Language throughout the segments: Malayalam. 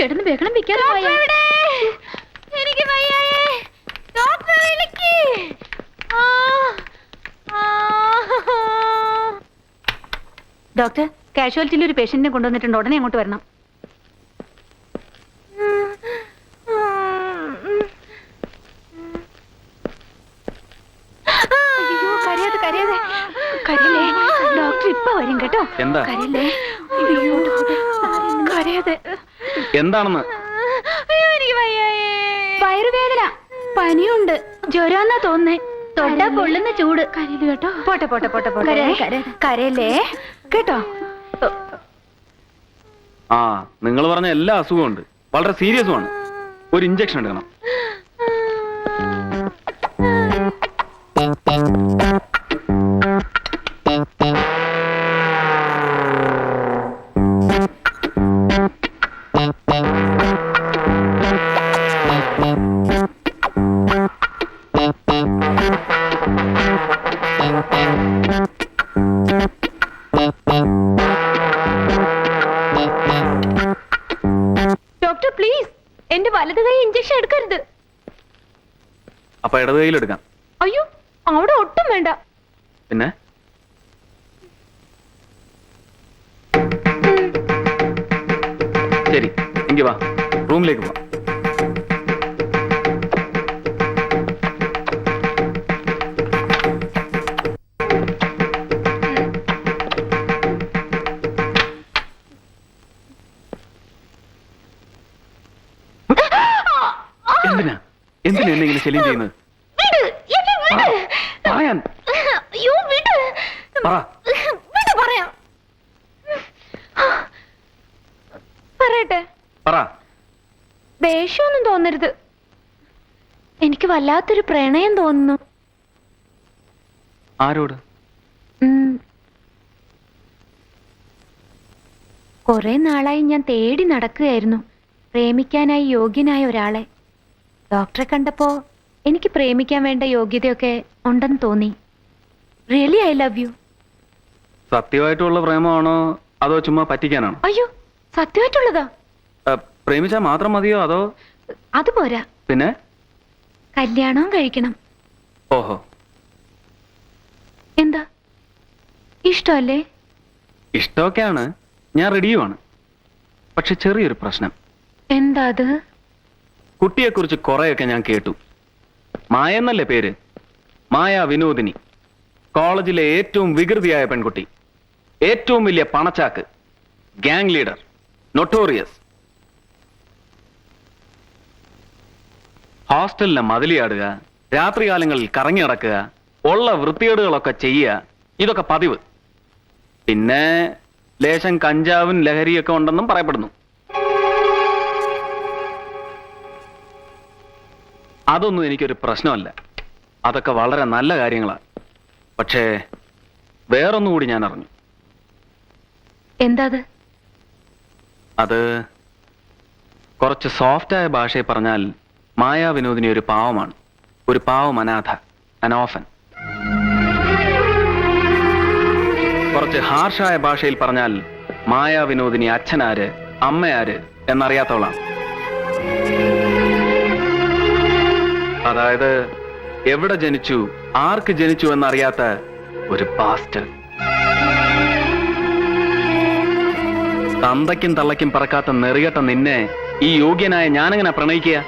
കിടന്ന് വേഗം വെക്കാതെ പോയാ. എനിക്ക് വയ്യായേ. ഡോക്ടറെ വിളിക്ക് ആ. ഡോക്ടർ കാഷ്വാലിറ്റിയിൽ ഒരു പേഷ്യന്റിനെ കൊണ്ടുവന്നിട്ടുണ്ട്. ഉടനെ അങ്ങോട്ട് വരണം. ഡോക്ടർ ഇപ്പൊ വരും കേട്ടോ. എന്താ? കരയല്ലേ? കരയാതെ. എന്താണെന്ന്? അയ്യോ എനിക്ക് വയ്യായേ. വയറുവേദന. പനിയുണ്ട്. ജ്വരാന്നാ തോന്നേ തൊട്ടാ പൊള്ളുന്ന ചൂട്. കരയിൽ കേട്ടോ? പോട്ടെ പോട്ടെ പോട്ടെ പോട്ടെ. കരയല്ലേ കേട്ടോ? ആ നിങ്ങൾ പറഞ്ഞ എല്ലാ അസുഖവും ഉണ്ട്. വളരെ സീരിയസുമാണ് ഒരു ഇഞ്ചക്ഷൻ എടുക്കണം. അപ്പൊ ഇടത് കയ്യിലെടുക്കാം അയ്യോ അവിടെ ഒട്ടും വേണ്ട. പിന്നെ? ശരി എങ്കി വാ. റൂമിലേക്ക് പോവാം. എന്നെ ഇങ്ങനെ ശല്യം ചെയ്യുന്നത്? പറയാൻ പറ. പറയട്ടെ. പറ. ദേഷ്യമൊന്നും തോന്നരുത്. എനിക്ക് വല്ലാത്തൊരു പ്രണയം തോന്നുന്നു. ആരോട്? കുറെ നാളായി ഞാൻ തേടി നടക്കുകയായിരുന്നു. പ്രേമിക്കാനായി യോഗ്യനായ ഒരാളെ. ഡോക്ടറെ കണ്ടപ്പോ എനിക്ക് പ്രേമിക്കാൻ വേണ്ട യോഗ്യതയൊക്കെ ഉണ്ടെന്ന് തോന്നി. റിയലി ഐ ലവ് യു സത്യമായിട്ടുള്ള പ്രേമമാണോ അതോ ചുമ്മാ പറ്റിക്കാനാണോ? അയ്യോ സത്യമായിട്ടുള്ളതാ. പ്രേമിച്ചാ പ്രേമിച്ചാൽ മാത്രം മതിയോ അതോ? അത് പോരാ. പിന്നെ? കല്യാണവും കഴിക്കണം. ഓഹോ. എന്താ? ഇഷ്ടമല്ലേ? ഇഷ്ടമൊക്കെയാണ്. ഞാൻ റെഡിയുമാണ് പക്ഷെ ചെറിയൊരു പ്രശ്നം. എന്താ അത്? കുട്ടിയെക്കുറിച്ച് കുറെയൊക്കെ ഞാൻ കേട്ടു. മായ എന്നല്ലേ പേര്? മായ വിനോദിനി. കോളേജിലെ ഏറ്റവും വികൃതിയായ പെൺകുട്ടി. ഏറ്റവും വലിയ പണച്ചാക്ക്. ഗാങ് ലീഡർ നൊട്ടോറിയസ് ഹോസ്റ്റലിലെ മതിലിയാടുക രാത്രികാലങ്ങളിൽ കറങ്ങി നടക്കുക ഉള്ള വൃത്തികേടുകളൊക്കെ ചെയ്യുക ഇതൊക്കെ പതിവ്. പിന്നെ ലേശം കഞ്ചാവും ലഹരിയൊക്കെ ഉണ്ടെന്നും പറയപ്പെടുന്നു. അതൊന്നും എനിക്കൊരു പ്രശ്നമല്ല. അതൊക്കെ വളരെ നല്ല കാര്യങ്ങളാണ് പക്ഷേ വേറൊന്നും കൂടി ഞാൻ അറിഞ്ഞു എന്താ അത് കുറച്ച് സോഫ്റ്റായ ഭാഷയിൽ പറഞ്ഞാൽ മായാ വിനോദിനി ഒരു പാവമാണ്. ഒരു പാവം അനാഥ അനോഫൻ. കുറച്ച് ഹാർഷായ ഭാഷയിൽ പറഞ്ഞാൽ മായാ വിനോദിനി അച്ഛനാര് അമ്മയാര് എന്നറിയാത്തവളാണ്. അതായത് എവിടെ ജനിച്ചു ആർക്ക് ജനിച്ചു എന്നറിയാത്ത ഒരു പാസ്റ്റൽ തന്തയ്ക്കും തള്ളയ്ക്കും പറക്കാത്ത നെറികെട്ട നിന്നെ ഈ യോഗ്യനായ ഞാനെങ്ങനെ പ്രണയിക്കുക?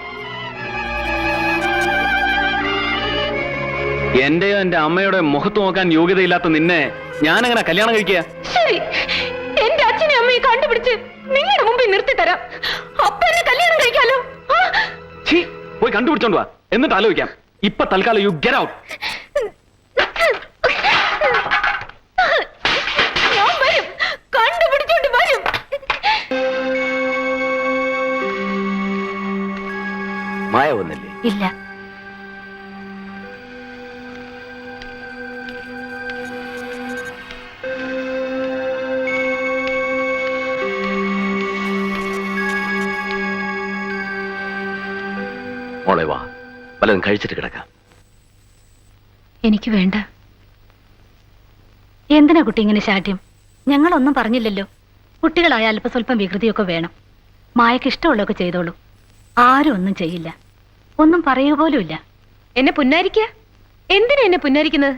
എന്റെയോ എന്റെ അമ്മയുടെ മുഖത്ത് നോക്കാൻ യോഗ്യതയില്ലാത്ത നിന്നെ ഞാനെങ്ങനെ കല്യാണം കഴിക്കുക? എന്റെ അച്ഛനെ അമ്മയെ കണ്ടുപിടിച്ച് നിങ്ങളുടെ മുമ്പിൽ നിർത്തി തരാം അപ്പൊ എന്നെ കല്യാണം കഴിക്കാലോ പോയി കണ്ടുപിടിച്ചോണ്ട് വാ. എന്നിട്ട് ആലോചിക്കാം. ഇപ്പൊ തൽക്കാലം യു ഗെറ്റ് ഔട്ട് ഞാൻ വരും. കണ്ടുപിടിച്ചോണ്ട് വരും. മായ വന്നില്ലേ? ഇല്ല. മോളെ വാ. വല്ലതും കഴിച്ചിട്ട് കിടക്കാം. എനിക്ക് വേണ്ട. എന്തിനാ കുട്ടി ഇങ്ങനെ ശാഠ്യം? ഞങ്ങളൊന്നും പറഞ്ഞില്ലല്ലോ. കുട്ടികളായ അല്പസ്വല്പം വികൃതിയൊക്കെ വേണം. മായക്ക് ഇഷ്ടമുള്ളതൊക്കെ ചെയ്തോളൂ. ആരും ഒന്നും ചെയ്യില്ല. ഒന്നും പറയുക പോലുമില്ല എന്നെ പുന്നാരിക്ക? എന്തിനാ എന്നെ പുന്നാരിക്കുന്നത്?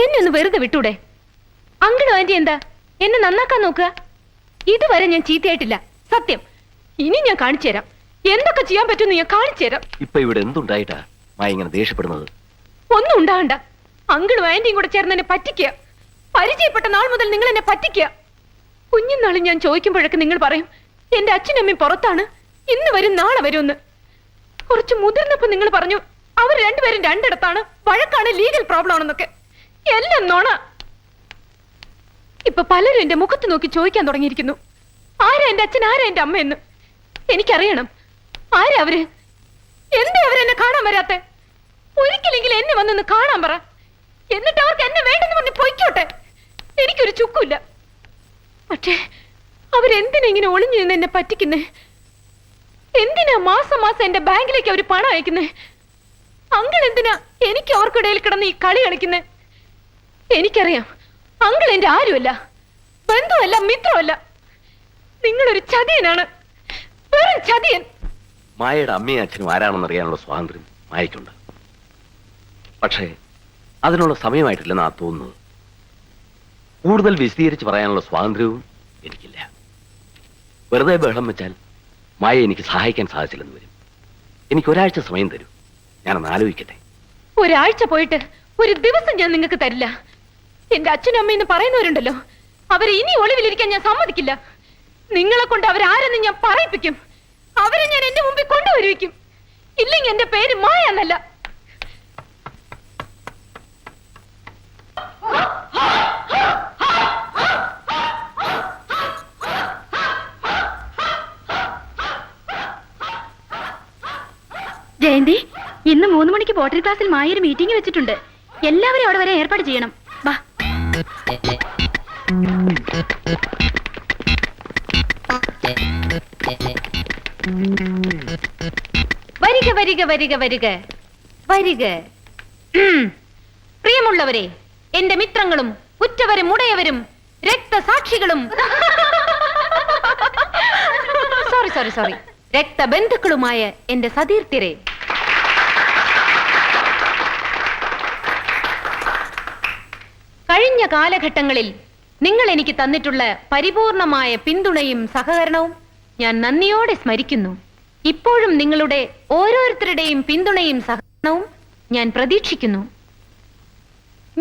എന്നെ ഒന്ന് വെറുതെ വിട്ടൂടെ? അങ്കിളും ആന്റി എന്താ? എന്നെ നന്നാക്കാൻ നോക്കുക? ഇതുവരെ ഞാൻ ചീത്തയായിട്ടില്ല. സത്യം. ഇനി ഞാൻ കാണിച്ചു തരാം എന്തൊക്കെ ചെയ്യാൻ പറ്റുമെന്ന് ഞാൻ കാണിച്ചു തരാം. ഇപ്പൊ ഇവിടെ എന്തുണ്ടായിട്ടാ? മായ ഇങ്ങനെ ദേഷ്യപ്പെടുന്നത്. ഒന്നും ഉണ്ടാകണ്ട. അങ്കിളും ആന്റിയും കൂടെ ചേർന്ന് എന്നെ പറ്റിക്കുക. പരിചയപ്പെട്ട നാൾ മുതൽ നിങ്ങൾ എന്നെ പറ്റിക്കുക. കുഞ്ഞുനാളിൽ ഞാൻ ചോദിക്കുമ്പോഴൊക്കെ നിങ്ങൾ പറയും എന്റെ അച്ഛനും അമ്മയും പുറത്താണ്. ഇന്ന് വരും നാളെ വരും എന്ന് കുറച്ച് മുതിർന്നപ്പോ നിങ്ങൾ പറഞ്ഞു അവർ രണ്ടുപേരും രണ്ടിടത്താണ്. വഴക്കാണ് ലീഗൽ പ്രോബ്ലം ആണെന്നൊക്കെ. എല്ലാം നോണ. ഇപ്പൊ പലരും എന്റെ മുഖത്ത് നോക്കി ചോദിക്കാൻ തുടങ്ങിയിരിക്കുന്നു. ആരാ എന്റെ അച്ഛൻ ആരാ എന്റെ അമ്മയെന്ന്? എനിക്കറിയണം. ആരാ അവർ? എന്താ അവരെന്നെ കാണാൻ വരാത്തെ? ഒരിക്കലെങ്കിലും എന്നെ വന്നൊന്ന് കാണാൻ പറ. എന്നിട്ട് അവർക്ക് എന്നെ വേണ്ടെന്ന് പറഞ്ഞ് പൊയ്ക്കോട്ടെ. എനിക്കൊരു ചുക്കുമില്ല. പക്ഷേ അവരെന്തിനാ ഇങ്ങനെ ഒളിഞ്ഞു നിന്ന് എന്നെ പറ്റിക്കുന്നേ? എന്തിനാ മാസം മാസം എന്റെ ബാങ്കിലേക്ക് അവർ പണം അയക്കുന്നേ? അങ്കിൾ എന്തിനാ എനിക്ക് അവർക്കിടയിൽ കിടന്ന് ഈ കളി കളിക്കുന്നേ? എനിക്കറിയാം അങ്കിൾ എന്റെ ആരുമല്ല. ബന്ധുവല്ല മിത്രമല്ല. നിങ്ങളൊരു ചതിയനാണ്. വെറും ചതിയൻ. മായയുടെ അമ്മയും അച്ഛനും ആരാണെന്ന് അറിയാനുള്ള സ്വാതന്ത്ര്യം മായയ്ക്കുണ്ട്. പക്ഷേ അതിനുള്ള സമയമായിട്ടില്ലെന്നാ തോന്നുന്നത് കൂടുതൽ വിശദീകരിച്ച് പറയാനുള്ള സ്വാതന്ത്ര്യവും എനിക്കില്ല. വെറുതെ ബഹളം വെച്ചാൽ മായ എനിക്ക് സഹായിക്കാൻ സാധിച്ചില്ലെന്ന് വരും. എനിക്ക് ഒരാഴ്ച സമയം തരൂ. ഞാനൊന്ന് ആലോചിക്കട്ടെ. ഒരാഴ്ച പോയിട്ട് ഒരു ദിവസം ഞാൻ നിങ്ങൾക്ക് തരില്ല. എന്റെ അച്ഛനും അമ്മയെന്ന് പറയുന്നവരുണ്ടല്ലോ. അവരെ ഇനി ഒളിവിലിരിക്കാൻ ഞാൻ സമ്മതിക്കില്ല. നിങ്ങളെ കൊണ്ട് അവരാരെന്ന് ഞാൻ പറയിപ്പിക്കും. അവരെ ഞാൻ എന്റെ മുമ്പിൽ കൊണ്ടുവരുവിക്കും. ഇല്ലെങ്കിൽ എന്റെ പേര് മായ എന്നല്ല. ജയന്തി ഇന്ന് മൂന്ന് മണിക്ക് പോട്ടറി ക്ലാസ്സിൽ മായ ഒരു മീറ്റിംഗ് വെച്ചിട്ടുണ്ട്. എല്ലാവരും അവിടെ വരെ ഏർപ്പാട് ചെയ്യണം. വാ. വരിക വരിക വരിക വരിക. വരിക. പ്രിയമുള്ളവരെ എന്റെ മിത്രങ്ങളും ഉറ്റവരും ഉടയവരും രക്തസാക്ഷികളും. സോറി സോറി സോറി രക്തബന്ധുക്കളുമായ എന്റെ സതീർത്ഥ്യരെ. കഴിഞ്ഞ കാലഘട്ടങ്ങളിൽ നിങ്ങൾ എനിക്ക് തന്നിട്ടുള്ള പരിപൂർണമായ പിന്തുണയും സഹകരണവും ഞാൻ നന്ദിയോടെ സ്മരിക്കുന്നു. ഇപ്പോഴും നിങ്ങളുടെ ഓരോരുത്തരുടെയും പിന്തുണയും സഹകരണവും ഞാൻ പ്രതീക്ഷിക്കുന്നു.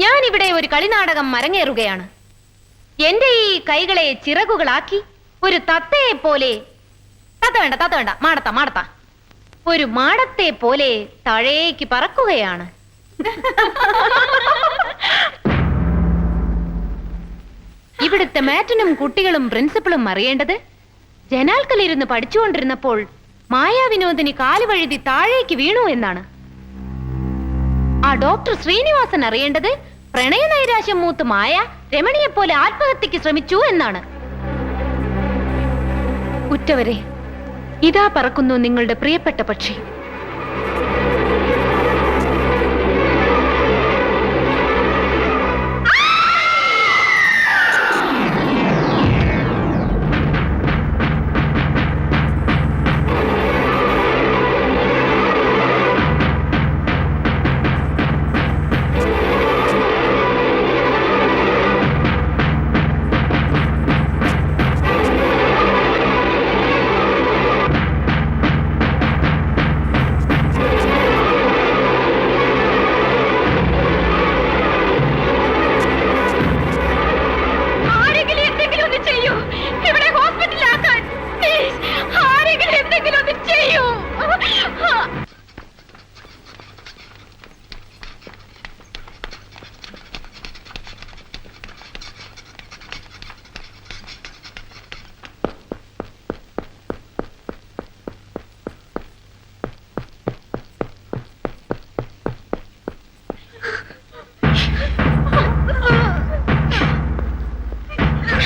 ഞാൻ ഇവിടെ ഒരു കളിനാടകം മരങ്ങേറുകയാണ് എന്റെ ഈ കൈകളെ ചിറകുകളാക്കി ഒരു തത്തയെ പോലെ തത്ത വേണ്ട തത്ത വേണ്ട മാടത്ത മാടത്ത. ഒരു മാടത്തെ പോലെ താഴേക്ക് പറക്കുകയാണ്. ഇവിടുത്തെ മാറ്റിനും കുട്ടികളും പ്രിൻസിപ്പളും അറിയേണ്ടത് ജനാൽക്കലിരുന്ന് പഠിച്ചുകൊണ്ടിരുന്നപ്പോൾ മായാവിനോദിനി കാലുവഴുതി താഴേക്ക് വീണു എന്നാണ്. ആ ഡോക്ടർ ശ്രീനിവാസൻ അറിയേണ്ടത് പ്രണയ നൈരാശ്യം മൂത്ത് മായ രമണിയെപ്പോലെ ആത്മഹത്യക്ക് ശ്രമിച്ചു എന്നാണ്. ഉറ്റവരെ ഇതാ പറക്കുന്നു നിങ്ങളുടെ പ്രിയപ്പെട്ട പക്ഷി.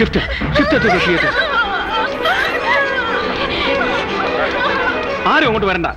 ഷിഫ്റ്റ് ഷിഫ്റ്റ് ടു തിയേറ്റർ ആരും അങ്ങോട്ട് വരണ്ട.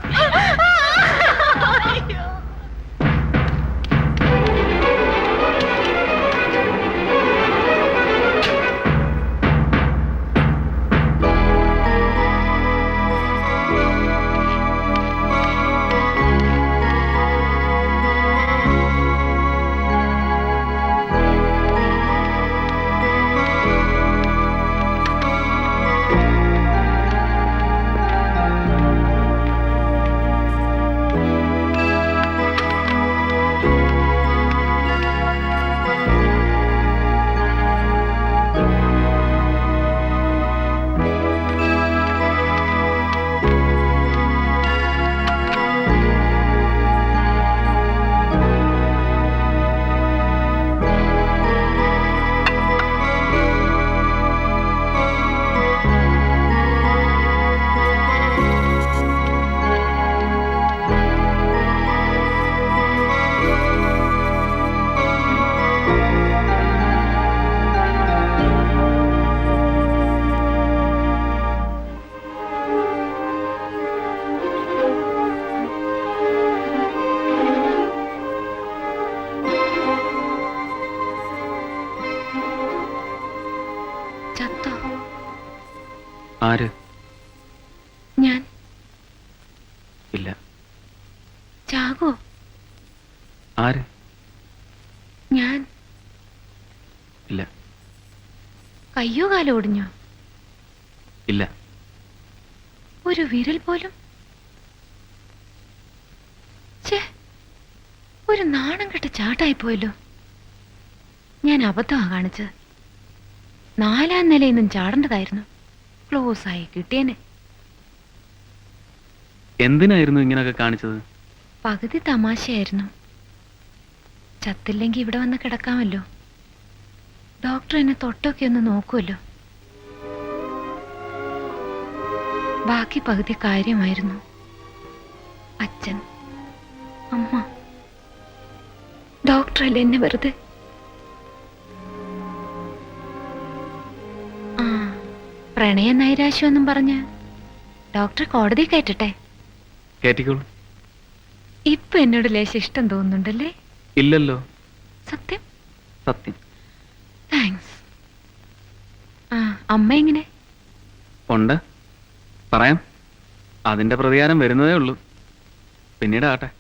ആര്? ഞാൻ. ഇല്ല. ചാകോ? ആര്? ഞാൻ. ഇല്ല. കയ്യോ കാലോ ഒടിഞ്ഞോ? ഇല്ല. ഒരു വിരൽ പോലും? ഒരു നാണം കെട്ട ചാട്ടായി പോയല്ലോ. ഞാൻ അബദ്ധമാണ് കാണിച്ചത്. നാലാം നിലയിൽ നിന്നും ചാടേണ്ടതായിരുന്നു. ക്ലോസ് ആയി കിട്ടിയനെ. എന്തിനായിരുന്നു ഇങ്ങനൊക്കെ കാണിച്ചത്? പകുതി തമാശയായിരുന്നു. ചത്തില്ലെങ്കിൽ ഇവിടെ വന്ന് കിടക്കാമല്ലോ. ഡോക്ടർ എന്നെ തൊട്ടൊക്കെ ഒന്ന് നോക്കുമല്ലോ ബാക്കി പകുതി കാര്യമായിരുന്നു. അച്ഛൻ അമ്മ. ഡോക്ടറല്ലേ എന്നെ വെറുതെ പ്രണയ നൈരാശ്യമൊന്നും പറഞ്ഞ് ഡോക്ടർ കോടതി കയറ്റട്ടെ? കേറ്റിക്കോളൂ ഇപ്പൊ എന്നോട് ലേശം ഇഷ്ടം തോന്നുന്നുണ്ടല്ലേ? ഇല്ലല്ലോ. സത്യം? സത്യം. താങ്ക്സ് ആ അമ്മ എങ്ങനെ? ഉണ്ട്. പറയാം. അതിന്റെ പ്രതികാരം വരുന്നതേ ഉള്ളൂ. പിന്നീട് ആട്ടെ